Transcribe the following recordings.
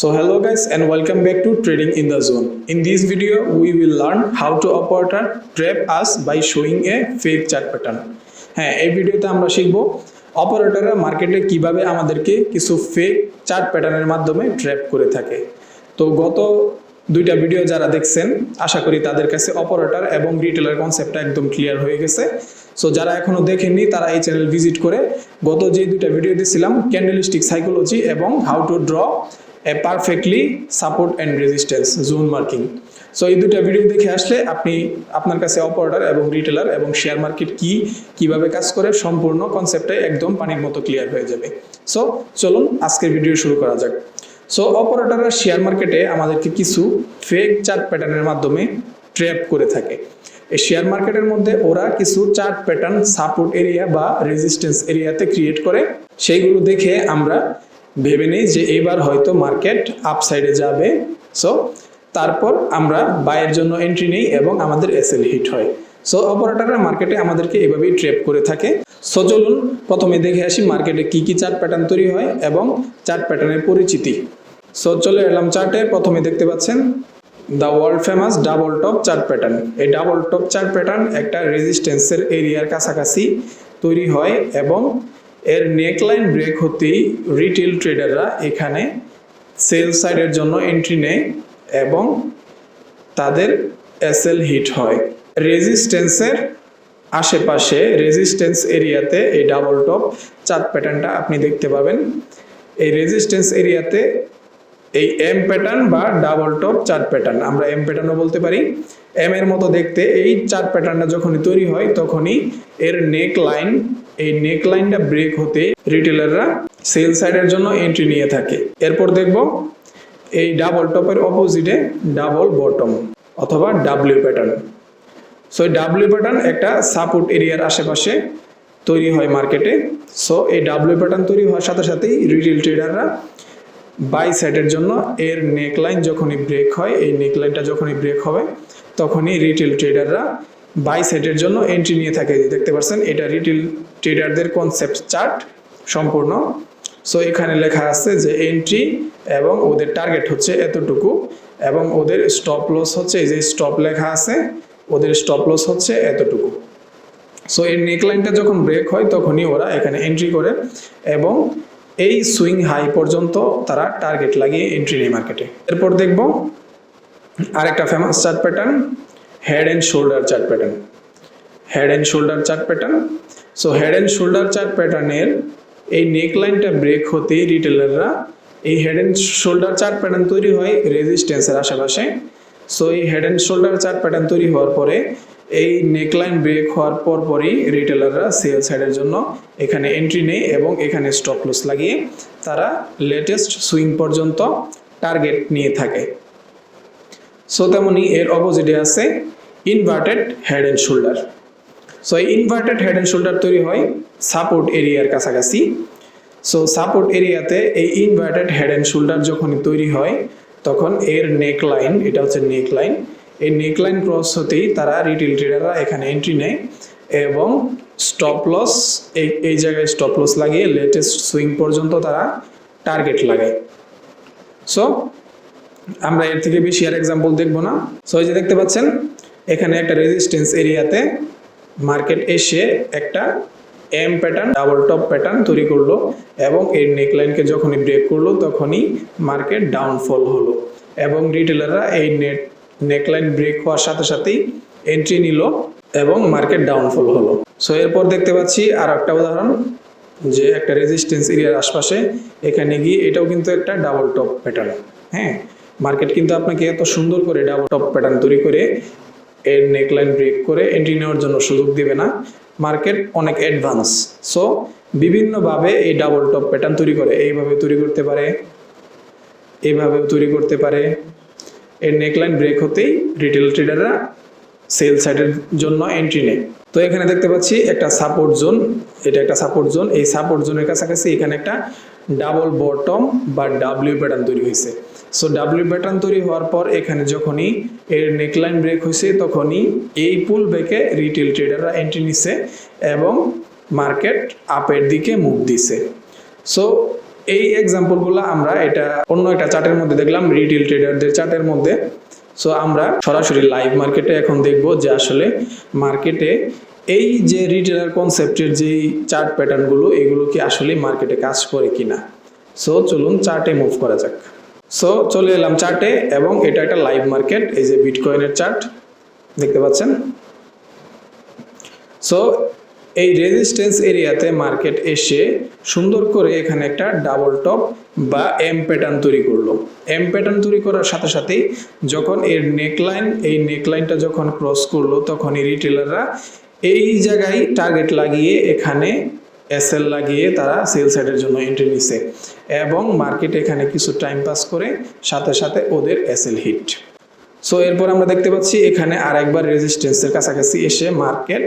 So, hello guys and welcome back to Trading in the Zone. In this video, we will learn how to operator trap us by showing a fake chart pattern. হ্যাঁ এই ভিডিওতে আমরা শিখব অপারেটররা মার্কেটে কীভাবে আমাদেরকে কিছু fake chart প্যাটার্নের মাধ্যমে ট্র্যাপ করে থাকে তো গত দুইটা ভিডিও যারা দেখছেন, আশা করি তাদের কাছে অপারেটর এবং রিটেলার কনসেপ্টটা একদম ক্লিয়ার হয়ে গেছে সো যারা এখনও দেখেননি, তারা এই চ্যানেল ভিজিট করে গত যে দুইটা ভিডিও দিয়েছিলাম ক্যান্ডেলিস্টিক সাইকোলজি এবং how to draw a perfectly support and resistance zone marking so এই দুটা ভিডিও দেখে আসলে আপনি আপনার কাছে অপারেটর এবং রিটেলার এবং শেয়ার মার্কেট কি, কীভাবে কাজ করে, সম্পূর্ণ কনসেপ্টটাই একদম পানির মতো ক্লিয়ার হয়ে যাবে। সো চলুন আজকের ভিডিও শুরু করা যাক। সো অপারেটররা শেয়ার মার্কেটে আমাদেরকে কিছু ফেক চার্ট প্যাটার্নের মাধ্যমে ট্র্যাপ করে থাকে। এই শেয়ার মার্কেটের মধ্যে ওরা কিছু চার্ট প্যাটার্ন সাপোর্ট এরিয়া বা রেজিস্ট্যান্স এরিয়াতে ক্রিয়েট করে, সেইগুলো দেখে আমরা ভেবে নিই যে এবার হয়তো মার্কেট আপসাইডে যাবে। সো তারপর আমরা বাইয়ের জন্য এন্ট্রি নেই এবং আমাদের এসএল হিট হয়। সো অপারেটাররা মার্কেটে আমাদেরকে এভাবেই ট্রেপ করে থাকে। সো চলুন প্রথমে দেখে আসি মার্কেটে কি কি চার্ট প্যাটার্ন তৈরি হয় এবং চার্ট প্যাটার্নের পরিচিতি। সো চলে এলাম চার্টে প্রথমে দেখতে পাচ্ছেন the world famous double top chart pattern এই ডাবল টপ চার্ট প্যাটার্ন একটা রেজিস্ট্যান্সের এরিয়ার কাছাকাছি তৈরি হয় এবং এর নেকলাইন ব্রেক হতেই রিটেল ট্রেডাররা এখানে সেল সাইডের জন্য এন্ট্রি নেয় এবং তাদের এসএল হিট হয়। রেজিস্ট্যান্সের আশেপাশে রেজিস্ট্যান্স এরিয়াতে এই ডাবল টপ চার্ট প্যাটার্নটা আপনি দেখতে পাবেন। এই রেজিস্ট্যান্স এরিয়াতে এই এম প্যাটার্ন বা ডাবল টপ চার্ট প্যাটার্ন আমরা এম প্যাটার্নও বলতে পারি। এম এর মতো দেখতে এই চার্ট প্যাটার্নটা যখনই তৈরি হয়, তখনই এর নেক লাইন এই নেক লাইনটা ব্রেক হতে রিটেলাররা সেল সাইডের জন্য এন্ট্রি নিয়ে থাকে। এরপর দেখব এই ডাবল টপের অপোজিটে ডাবল বটম অথবা ডাব্লিউ প্যাটার্ন সো এই ডাব্লিউ প্যাটার্ন একটা সাপোর্ট এরিয়ার আশেপাশে তৈরি হয় মার্কেটে সো এই ডাব্লিউ প্যাটার্ন তৈরি হওয়ার সাথে সাথেই রিটেল ট্রেডাররা বাই সাইডের জন্য এর নেকলাইন যখনই ব্রেক হয়, এই নেকলাইনটা যখনই ব্রেক হবে, তখনই রিটেল ট্রেডাররা বাই সেটের জন্য এন্ট্রি নিয়ে থাকে, দেখতে পাচ্ছেন এটা রিটেল ট্রেডারদের কনসেপ্ট চার্ট সম্পূর্ণ। সো এখানে লেখা আছে যে এন্ট্রি এবং ওদের টার্গেট হচ্ছে এতটুকু এবং ওদের স্টপ লস হচ্ছে, এই যে স্টপ লেখা আছে, ওদের স্টপ লস হচ্ছে এতটুকু। সো এর নেকলাইনটা যখন ব্রেক হয়, তখনই ওরা এখানে এন্ট্রি করে এবং এই সুইং হাই পর্যন্ত তারা টার্গেট লাগিয়ে এন্ট্রি নেয় মার্কেটে এরপর দেখব আরেকটা famous chart pattern head and shoulder chart pattern head and shoulder chart pattern so head and shoulder chart প্যাটার্নের এই নেকলাইনটা ব্রেক হতে রিটেলাররা এই head and shoulder chart pattern তৈরি হয় রেজিস্ট্যান্সের আশেপাশে। সো এই head and shoulder chart pattern তৈরি হওয়ার পরে, এই নেকলাইন ব্রেক হওয়ার পর পরই রিটেলাররা সেল সাইডের জন্য এখানে এন্ট্রি নেয় এবং এখানে স্টপ লস লাগিয়ে তারা লেটেস্ট সুইং পর্যন্ত টার্গেট নিয়ে থাকে। সো তেমনি এর অপোজিটে আছে inverted head and shoulder so এই ইনভার্টেড হেড অ্যান্ড শোল্ডার তৈরি হয় সাপোর্ট এরিয়ার কাছাকাছি। সো সাপোর্ট এরিয়াতে এই ইনভার্টেড হেড অ্যান্ড শোল্ডার যখন তৈরি হয়, তখন এর নেক লাইন এটা হচ্ছে নেক লাইন এই নেক লাইন ক্রস হতেই তারা রিটেল ট্রেডাররা এখানে এন্ট্রি নেয় এবং স্টপ লস এই এই জায়গায় স্টপ লস লাগিয়ে লেটেস্ট সুইং পর্যন্ত তারা টার্গেট লাগায়। সো আমরা এর থেকে বেশি আর এক্সাম্পল দেখব না। সো এই যে দেখতে পাচ্ছেন এখানে একটা রেজিস্ট্যান্স এরিয়াতে মার্কেট এসে একটা M pattern double top pattern তৈরি করল এবং এর নেকলাইনকে যখনই ব্রেক করল তখনই মার্কেট ডাউনফল হলো এবং রিটেলাররা এই নেট নেকলাইন ব্রেক হওয়ার সাথে সাথেই এন্ট্রি নিল এবং মার্কেট ডাউনফল হলো। সো এরপর দেখতে পাচ্ছি আর একটা উদাহরণ যে একটা রেজিস্ট্যান্স এরিয়ার আশপাশে এখানে গিয়ে এটাও কিন্তু একটা ডাবল টপ প্যাটার্ন হ্যাঁ মার্কেট কিন্তু আপনাকে এত সুন্দর করে ডাবল টপ প্যাটার্ন তৈরি করে এর নেকলাইন ব্রেক করে এন্ট্রি নেওয়ার জন্য সুযোগ দিবে না। মার্কেট অনেক অ্যাডভান্স সো বিভিন্নভাবে এই ডাবল টপ প্যাটার্ন তৈরি করে। এইভাবে তৈরি করতে পারে, এইভাবেও তৈরি করতে পারে। এর নেকলাইন ব্রেক হতেই রিটেল ট্রেডাররা সেল সাইডের জন্য এন্ট্রি নেয়। তো এখানে দেখতে পাচ্ছি একটা সাপোর্ট জোন এটা একটা সাপোর্ট জোন এই সাপোর্ট জোনের কাছাকাছি এখানে একটা ডাবল বটম বা ডাব্লিউ প্যাটার্ন তৈরি হয়েছে। সো ডাব্লিউ প্যাটার্ন তৈরি হওয়ার পর এখানে যখনই এর নেকলাইন ব্রেক হয়েছে, তখনই এই পুল ব্রেকে রিটেল ট্রেডাররা এন্ট্রি নিছে এবং মার্কেট আপের দিকে মুভ দিছে। সো এই এক্সাম্পলগুলো আমরা এটা অন্য একটা চার্টের মধ্যে দেখলাম রিটেল ট্রেডারদের চার্টের মধ্যে। সো আমরা সরাসরি লাইভ মার্কেটে এখন দেখব যে আসলে মার্কেটে এই যে রিটেলার কনসেপ্টের যেই চার্ট প্যাটার্নগুলো এগুলো কি আসলে মার্কেটে কাজ করে কিনা। সো চলুন চার্টে মুভ করা যাক। সো চলে এলাম চার্টে এবং এটা একটা লাইভ মার্কেট এই যে বিটকয়েনের চার্ট দেখতে পাচ্ছেন? সো এই রেজিস্ট্যান্স এরিয়াতে মার্কেট এসে সুন্দর করে এখানে একটা ডাবল টপ বা এম প্যাটার্ন তৈরি করল। এম প্যাটার্ন তৈরি করার সাথে সাথেই যখন এর নেকলাইন এই নেকলাইনটা যখন ক্রস করল তখন এই রিটেলাররা এই জায়গায় টার্গেট লাগিয়ে এখানে এসএল লাগিয়ে তারা সেল সাইডের জন্য এন্ট্রি নিছে। এবং মার্কেট এখানে কিছু টাইম পাস করে সাথে সাথে ওদের এসএল হিট সো এরপর আমরা দেখতে পাচ্ছি এখানে আরেকবার রেজিস্ট্যান্সের কাছাকাছি এসে মার্কেট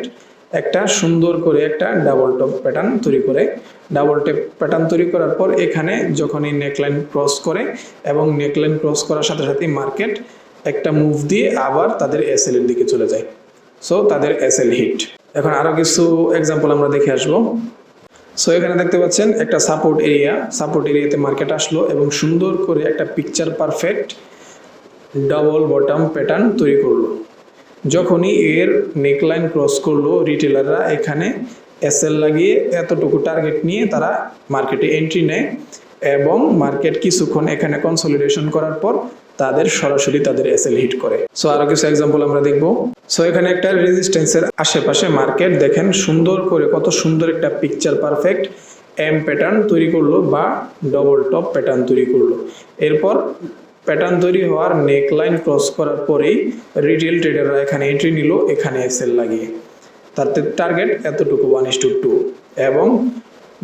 একটা সুন্দর করে একটা ডাবল টপ প্যাটার্ন তৈরি করে। ডাবল টেপ প্যাটার্ন তৈরি করার পর এখানে যখন এই নেকলাইন ক্রস করে এবং নেকলাইন ক্রস করার সাথে সাথে মার্কেট একটা মুভ দিয়ে আবার তাদের এসএল এর দিকে চলে যায়। সো তাদের এসএল হিট এখন আরও কিছু এক্সাম্পল আমরা দেখে আসব। সো এখানে দেখতে পাচ্ছেন একটা সাপোর্ট এরিয়া সাপোর্ট এরিয়াতে মার্কেট আসলো এবং সুন্দর করে একটা picture perfect double bottom pattern তৈরি করল। যখনই এর নেকলাইন ক্রস করল রিটেলাররা এখানে এসএল লাগিয়ে এতটুকু টার্গেট নিয়ে তারা মার্কেটে এন্ট্রি নেয়। এবং মার্কেট কিছুক্ষণ এখানে কনসলিডেশন করার পর তাদের সরাসরি তাদের এসএল হিট করে। সো আরও কিছু এক্সাম্পল আমরা দেখব। সো এখানে একটা রেজিস্ট্যান্সের আশেপাশে মার্কেট, দেখেন সুন্দর করে কত সুন্দর একটা পিকচার পারফেক্ট এম প্যাটার্ন তৈরি করল বা ডবল টপ প্যাটার্ন তৈরি করল। এরপর প্যাটার্ন তৈরি হওয়ার নেক লাইন ক্রস করার পরেই রিটেল ট্রেডাররা এখানে এন্ট্রি নিল, এখানে এসএল লাগিয়ে। তাদের টার্গেট এতটুকু ওয়ান ইস টু টু এবং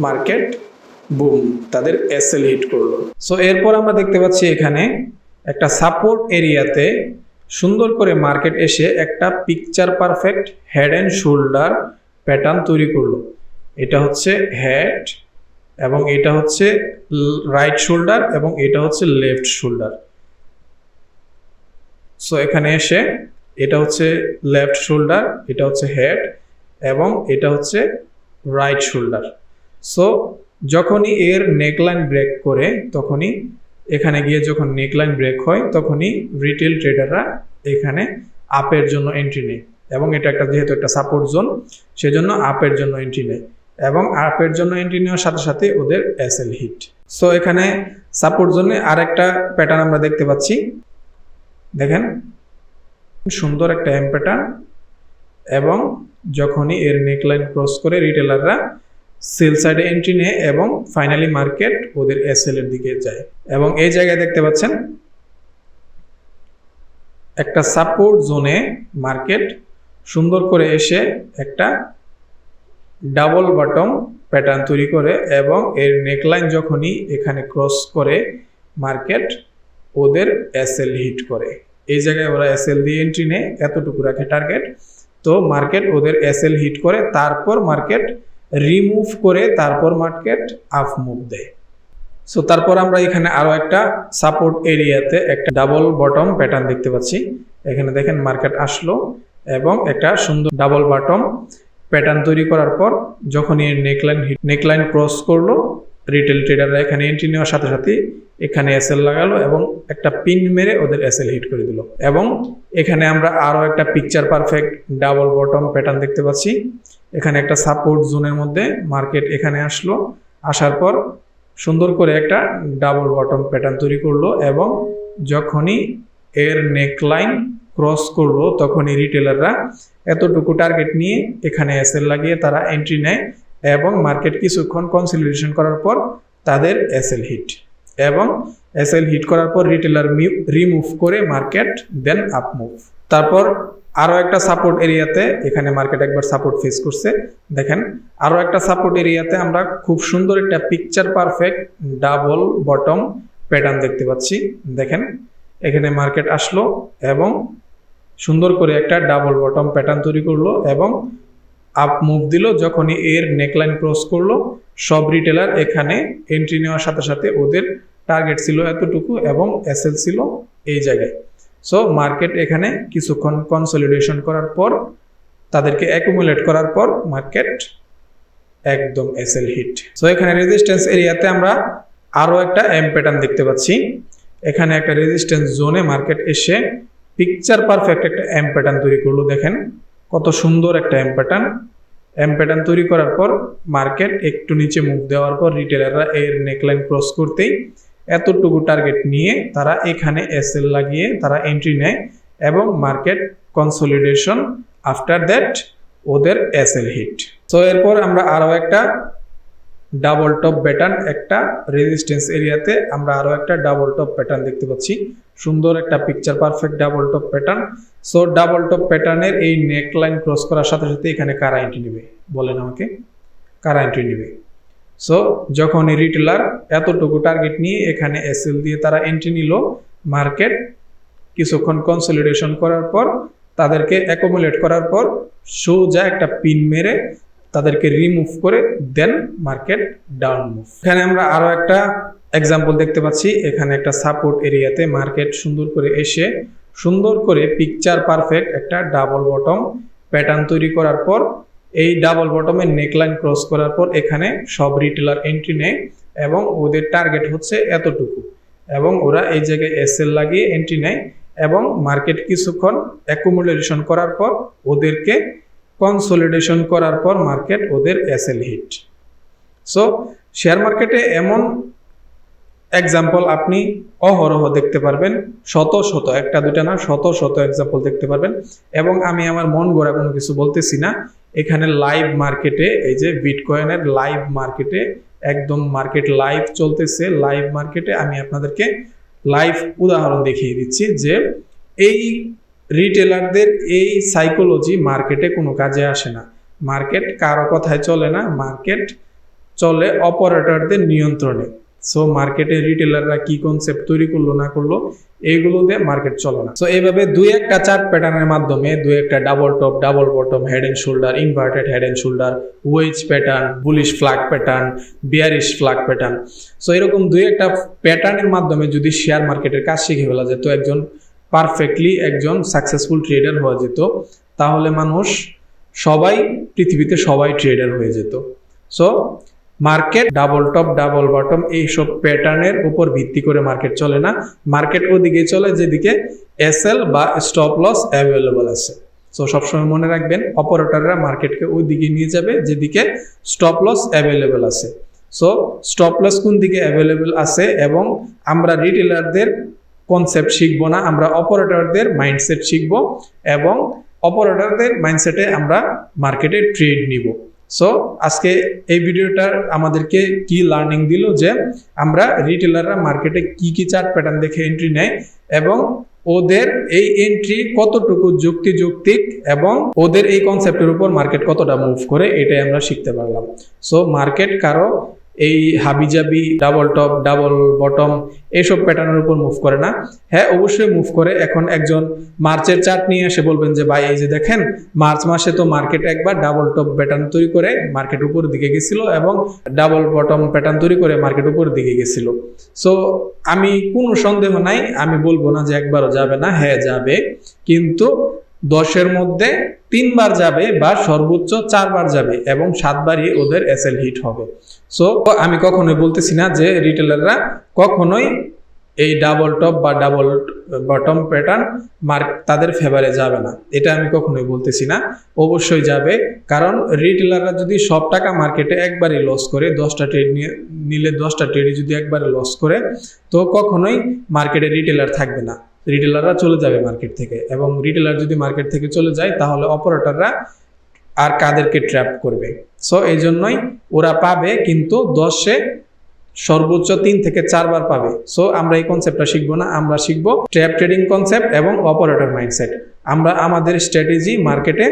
মার্কেট বুম তাদের এসএল হিট করল। সো এরপর আমরা দেখতে পাচ্ছি এখানে একটা সাপোর্ট এরিয়াতে সুন্দর করে মার্কেট এসে একটা picture perfect head and shoulder pattern তৈরি করল। এটা হচ্ছে হেড এবং এটা হচ্ছে রাইট শোল্ডার এবং এটা হচ্ছে লেফট শোল্ডার সো এখানে এসে এটা হচ্ছে লেফট শোল্ডার এটা হচ্ছে হেড এবং এটা হচ্ছে রাইট শোল্ডার সো যখনই এর নেকলাইন ব্রেক করে, তখনই এখানে গিয়ে যখন নেকলাইন ব্রেক হয়, তখনই রিটেল ট্রেডাররা এখানে আপের জন্য এন্ট্রি নেয়। এবং এটা একটা যেহেতু একটা সাপোর্ট জোন সেজন্য আপের জন্য এন্ট্রি নেয়। এবং আপের জন্য এন্ট্রি নেওয়ার সাথে সাথে ওদের এসএল হিট সো এখানে সাপোর্ট জোনে আর একটা প্যাটার্ন আমরা দেখতে পাচ্ছি। দেখেন, সুন্দর একটা এম প্যাটার্ন এবং যখনই এর নেকলাইন ক্রস করে রিটেলাররা সেল সাইডে এন্ট্রি নেয় এবং ফাইনালি মার্কেট ওদের এসএল এর দিকে যায়। এবং এই জায়গায় দেখতে পাচ্ছেন, একটা সাপোর্ট জোনে মার্কেট সুন্দর করে এসে একটা ডাবল বটম প্যাটার্ন তৈরি করে এবং এর নেকলাইন যখনই এখানে ক্রস করে মার্কেট ওদের এসএল হিট করে। এই জায়গায় ওরা এসএল দিয়ে এন্ট্রি নেয় এতটুকু রাখে টার্গেট তো মার্কেট ওদের এসএল হিট করে, তারপর মার্কেট রিমুভ করে তারপর মার্কেট আপ মুভ দেয়। সো তারপর আমরা এখানে আরও একটা সাপোর্ট এরিয়াতে একটা ডাবল বটম প্যাটার্ন দেখতে পাচ্ছি। এখানে দেখেন মার্কেট আসলো এবং একটা সুন্দর ডাবল বটম প্যাটার্ন তৈরি করার পর যখন এর নেকলাইন নেকলাইন ক্রস করল রিটেল ট্রেডাররা এখানে এন্ট্রি নেওয়ার সাথে সাথে এখানে এসএল লাগালো এবং একটা পিন মেরে ওদের এসএল হিট করে দিল। এবং এখানে আমরা আরও একটা picture perfect double bottom pattern দেখতে পাচ্ছি। এখানে একটা সাপোর্ট জোনের মধ্যে মার্কেট এখানে আসলো। আসার পর সুন্দর করে একটা ডাবল বটম প্যাটার্ন তৈরি করল এবং যখনই এর নেকলাইন ক্রস করল, তখনই রিটেলাররা এতটুকু টার্গেট নিয়ে এখানে এসএল লাগিয়ে তারা এন্ট্রি নেয় এবং মার্কেট কিছুক্ষণ কনসলিডেশন করার পর তাদের এসএল হিট এবং এসএল হিট করার পর রিটেলার রিমুভ করে মার্কেট দেন আপ মুভ তারপর আরও একটা সাপোর্ট এরিয়াতে, এখানে মার্কেট একবার সাপোর্ট ফেস করছে। দেখেন আরও একটা সাপোর্ট এরিয়াতে আমরা খুব সুন্দর একটা picture perfect double bottom pattern দেখতে পাচ্ছি। দেখেন, এখানে মার্কেট আসলো এবং সুন্দর করে একটা ডাবল বটম প্যাটার্ন তৈরি করল এবং আপ মুভ দিল যখনই এর নেকলাইন ক্রস করল, সব রিটেলার এখানে এন্ট্রি নেওয়ার সাথে সাথে ওদের টার্গেট ছিল এতটুকু এবং এসএল ছিল এই জায়গায়। সো মার্কেট এখানে কিছুক্ষণ কনসলিডেশন করার পর, তাদেরকে অ্যাকুমুলেট করার পর মার্কেট একদম এসএল হিট সো এখানে রেজিস্ট্যান্স এরিয়াতে আমরা আরও একটা এম প্যাটার্ন দেখতে পাচ্ছি। এখানে একটা রেজিস্ট্যান্স জোনে মার্কেট এসে পিকচার পারফেক্ট একটা এম প্যাটার্ন তৈরি করল। দেখেন কত সুন্দর একটা এম প্যাটার্ন এম প্যাটার্ন তৈরি করার পর মার্কেট একটু নিচে মুখ দেওয়ার পর রিটেলাররা এর নেকলাইন ক্রস করতেই এতটুকু টার্গেট নিয়ে তারা এখানে এসএল লাগিয়ে তারা এন্ট্রি নেয় এবং মার্কেট কনসলিডেশন আফটার দ্যাট ওদের এসএল হিট তো এরপর আমরা আরও একটা ডাবল টপ প্যাটার্ন একটা রেজিস্ট্যান্স এরিয়াতে আমরা আরও একটা ডাবল টপ প্যাটার্ন দেখতে পাচ্ছি। সুন্দর একটা picture perfect double top pattern so double top প্যাটার্নের এই নেক লাইন ক্রস করার সাথে সাথে এখানে কারা এন্ট্রি নেবে? বলেন আমাকে। কারা এন্ট্রি নেবে? সো যখন এই রিটেলার এতটুকু টার্গেট নিয়ে এখানে এসএল দিয়ে তারা এন্ট্রি নিল মার্কেট কিছুক্ষণ কনসলিডেশন করার পর, তাদেরকে অ্যাকোমোলেট করার পর সোজা একটা পিন মেরে তাদেরকে রিমুভ করে দেন মার্কেট ডাউন মুভ এখানে আমরা আরও একটা এক্সাম্পল দেখতে পাচ্ছি। এখানে একটা সাপোর্ট এরিয়াতে মার্কেট সুন্দর করে এসে, সুন্দর করে পিকচার পারফেক্ট একটা ডাবল বটম প্যাটার্ন তৈরি করার পর এই ডাবল বটমের নেকলাইন ক্রস করার পর এখানে সব রিটেলার এন্ট্রি নেয় এবং ওদের টার্গেট হচ্ছে এতটুকু। এবং ওরা এই জায়গায় এসএল লাগিয়ে এন্ট্রি নেয় এবং মার্কেট কিছুক্ষণ অ্যাকুমুলেশন করার পর ওদেরকে কনসোলিডেশন করার পর মার্কেট ওদের এসএল হিট সো শেয়ার মার্কেটে এমন এক্সাম্পল আপনি অহরহ দেখতে পারবেন, শত শত, একটা দুটা না, শত শত এক্সাম্পল দেখতে পারবেন। এবং আমি আমার মন গড়া কোনো কিছু বলতেছি না। এখানে লাইভ মার্কেটে এই যে বিটকয়েনের লাইভ মার্কেটে একদম মার্কেট লাইভ চলতেছে। লাইভ মার্কেটে আমি আপনাদেরকে লাইভ উদাহরণ দেখিয়ে দিচ্ছি যে এই রিটেলারদের এই সাইকোলজি মার্কেটে কোনো কাজে আসে না। মার্কেট কারও কথায় চলে না মার্কেট চলে অপারেটরদের নিয়ন্ত্রণে। সো মার্কেটে রিটেলাররা কি কনসেপ্ট তৈরি করল, না করল এইগুলোতে মার্কেট চলে না। সো এইভাবে দুই একটা চার্ট প্যাটার্নের মাধ্যমে, দুই একটা double top double bottom head and shoulder inverted head and shoulder wedge pattern bullish flag pattern bearish flag pattern so এরকম দুই একটা প্যাটার্নের মাধ্যমে যদি শেয়ার মার্কেটের কাজ শিখে ফেলা যেত, একজন পারফেক্টলি একজন সাকসেসফুল ট্রেডার হওয়া যেত, তাহলে মানুষ সবাই, পৃথিবীতে সবাই ট্রেডার হয়ে যেত। So market, double top, double bottom এইসব প্যাটার্নের উপর ভিত্তি করে মার্কেট চলে না। মার্কেট ওদিকে চলে, যেদিকে এসএল বা স্টপ লস অ্যাভেলেবল আছে। সো সবসময় মনে রাখবেন, অপারেটররা মার্কেটকে ওই দিকে নিয়ে যাবে, যেদিকে স্টপ লস অ্যাভেলেবল আছে। সো স্টপ লস কোন দিকে অ্যাভেলেবল আছে এবং আমরা রিটেলারদের কনসেপ্ট শিখব না, আমরা অপারেটরদের মাইন্ডসেট শিখব এবং অপারেটরদের মাইন্ডসেটে আমরা মার্কেটে ট্রেড নিব। সো আজকে এই ভিডিওটা আমাদেরকে কি লার্নিং দিল যে আমরা রিটেলাররা মার্কেটে কি কি চার্ট প্যাটার্ন দেখে এন্ট্রি নেয় এবং ওদের এই এন্ট্রি কতটুকু যুক্তিযুক্তিক এবং ওদের এই কনসেপ্টের উপর মার্কেট কতটা মুভ করে এটাই আমরা শিখতে পারলাম। সো মার্কেট কারও এই হাবিজাবি ডাবল টপ ডাবল বটম এইসব প্যাটার্নের উপর মুভ করে না। হ্যাঁ অবশ্যই মুভ করে। এখন একজন মার্চের চার্ট নিয়ে এসে বলবেন যে, ভাই, এই যে দেখেন, মার্চ মাসে তো মার্কেট একবার ডাবল টপ প্যাটার্ন তৈরি করে মার্কেট উপর দিকে গেছিল এবং ডাবল বটম প্যাটার্ন তৈরি করে মার্কেট উপর দিকে গেছিল। সো আমি কোনো সন্দেহ নাই। আমি বলব না যে একবারও যাবে না। হ্যাঁ যাবে। কিন্তু দশের মধ্যে তিনবার যাবে বা সর্বোচ্চ চারবার যাবে এবং সাতবারই ওদের এসএল হিট হবে। সো আমি কখনোই বলতেছি না যে রিটেলাররা কখনোই এই ডাবল টপ বা ডাবল বটম প্যাটার্ন মার্ক তাদের ফেভারে যাবে না। এটা আমি কখনোই বলতেছি না। অবশ্যই যাবে। কারণ রিটেলাররা যদি সব টাকা মার্কেটে একবারই লস করে, দশটা ট্রেড নিয়ে, নিলে দশটা ট্রেডে যদি একবারে লস করে, তো কখনোই মার্কেটে রিটেলার থাকবে না। রিটেলাররা চলে যাবে মার্কেট থেকে এবং রিটেলার যদি মার্কেট থেকে চলে যায়, তাহলে অপারেটররা আর কাদেরকে ট্র্যাপ করবে। সো এই জন্যই ওরা পাবে কিন্তু দশে সর্বোচ্চ তিন থেকে চারবার পাবে। সো আমরা এই কনসেপ্টটা শিখব না, আমরা শিখব ট্র্যাপ ট্রেডিং কনসেপ্ট এবং অপারেটর মাইন্ডসেট আমরা আমাদের স্ট্র্যাটেজি মার্কেটে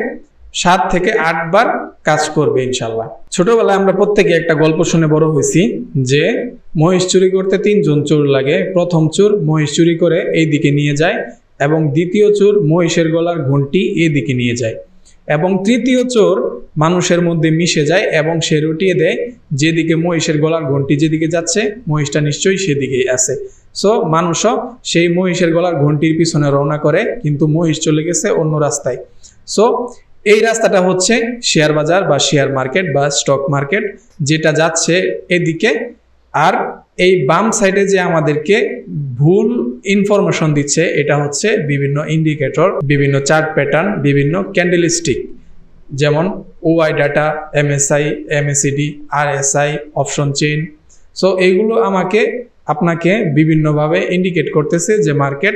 সাত থেকে আটবার কাজ করবে ইনশাল্লাহ। ছোটবেলায় আমরা প্রত্যেকে একটা গল্প শুনে বড় হয়েছি যে, মহিষ চুরি করতে তিনজন চোর লাগে। প্রথম চোর মহিষ চুরি করে এই দিকে নিয়ে যায় এবং দ্বিতীয় চোর মহিষের গলার ঘন্টি এই দিকে নিয়ে যায়। এবং তৃতীয় চোর মানুষের মধ্যে মিশে যায় এবং সে রটিয়ে দেয়, যেদিকে মহিষের গলার ঘন্টি যেদিকে যাচ্ছে, মহিষটা নিশ্চয়ই সেদিকেই আছে। সো, মানুষও সেই মহিষের গলার ঘন্টির পিছনে রওনা করে, কিন্তু মহিষ চলে গেছে অন্য রাস্তায়। সো এই রাস্তাটা হচ্ছে শেয়ার বাজার বা শেয়ার মার্কেট বা স্টক মার্কেট, যেটা যাচ্ছে এদিকে। আর এই বাম সাইডে যে আমাদেরকে ভুল ইনফরমেশন দিচ্ছে, এটা হচ্ছে বিভিন্ন ইন্ডিকেটর বিভিন্ন চার্ট প্যাটার্ন বিভিন্ন ক্যান্ডেলস্টিক যেমন OI data MSI MACD RSI option chain so এইগুলো আমাকে, আপনাকে বিভিন্নভাবে ইন্ডিকেট করতেছে যে মার্কেট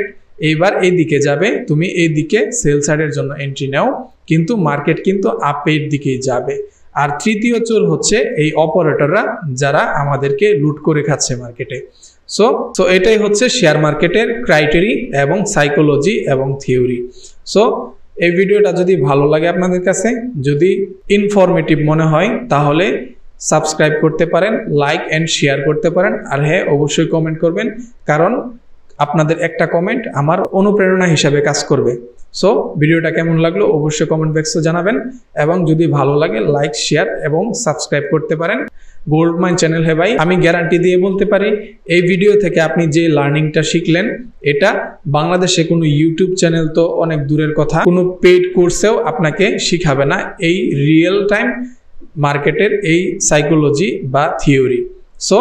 এইবার এই দিকে যাবে, তুমি এই দিকে সেল সাইডের জন্য এন্ট্রি নাও। কিন্তু মার্কেট কিন্তু আপের দিকেই যাবে। আর তৃতীয় চোর হচ্ছে এই অপারেটররা যারা আমাদেরকে লুট করে খাচ্ছে মার্কেটে সো সো এটাই হচ্ছে শেয়ার মার্কেটের ক্রাইটেরি এবং সাইকোলজি এবং থিওরি সো এই ভিডিওটা যদি ভালো লাগে আপনাদের কাছে, যদি ইনফরমেটিভ মনে হয়, তাহলে সাবস্ক্রাইব করতে পারেন লাইক অ্যান্ড শেয়ার করতে পারেন। আর হ্যাঁ অবশ্যই কমেন্ট করবেন, কারণ আপনাদের একটা কমেন্ট আমার অনুপ্রেরণা হিসাবে কাজ করবে। সো ভিডিওটা কেমন লাগল অবশ্যই কমেন্ট বক্সে জানাবেন এবং যদি ভালো লাগে লাইক শেয়ার এবং সাবস্ক্রাইব করতে পারেন। গোল্ড মাইন চ্যানেল হে ভাই, আমি গ্যারান্টি দিয়ে বলতে পারি, এই ভিডিও থেকে আপনি যে লার্নিংটা শিখলেন, এটা বাংলাদেশে কোনো ইউটিউব চ্যানেল তো অনেক দূরের কথা। কোনো পেইড কোর্সেও আপনাকে শিখাবে না। এই রিয়েল টাইম মার্কেটের এই সাইকোলজি বা থিওরি সো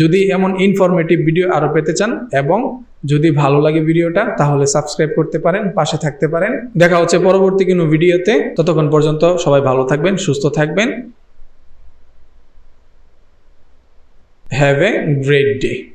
যদি এমন ইনফরমেটিভ ভিডিও আরও পেতে চান এবং যদি ভালো লাগে ভিডিওটা, তাহলে সাবস্ক্রাইব করতে পারেন, পাশে থাকতে পারেন। দেখা হচ্ছে পরবর্তী কোনো ভিডিওতে। ততক্ষণ পর্যন্ত সবাই ভালো থাকবেন, সুস্থ থাকবেন। Have a great day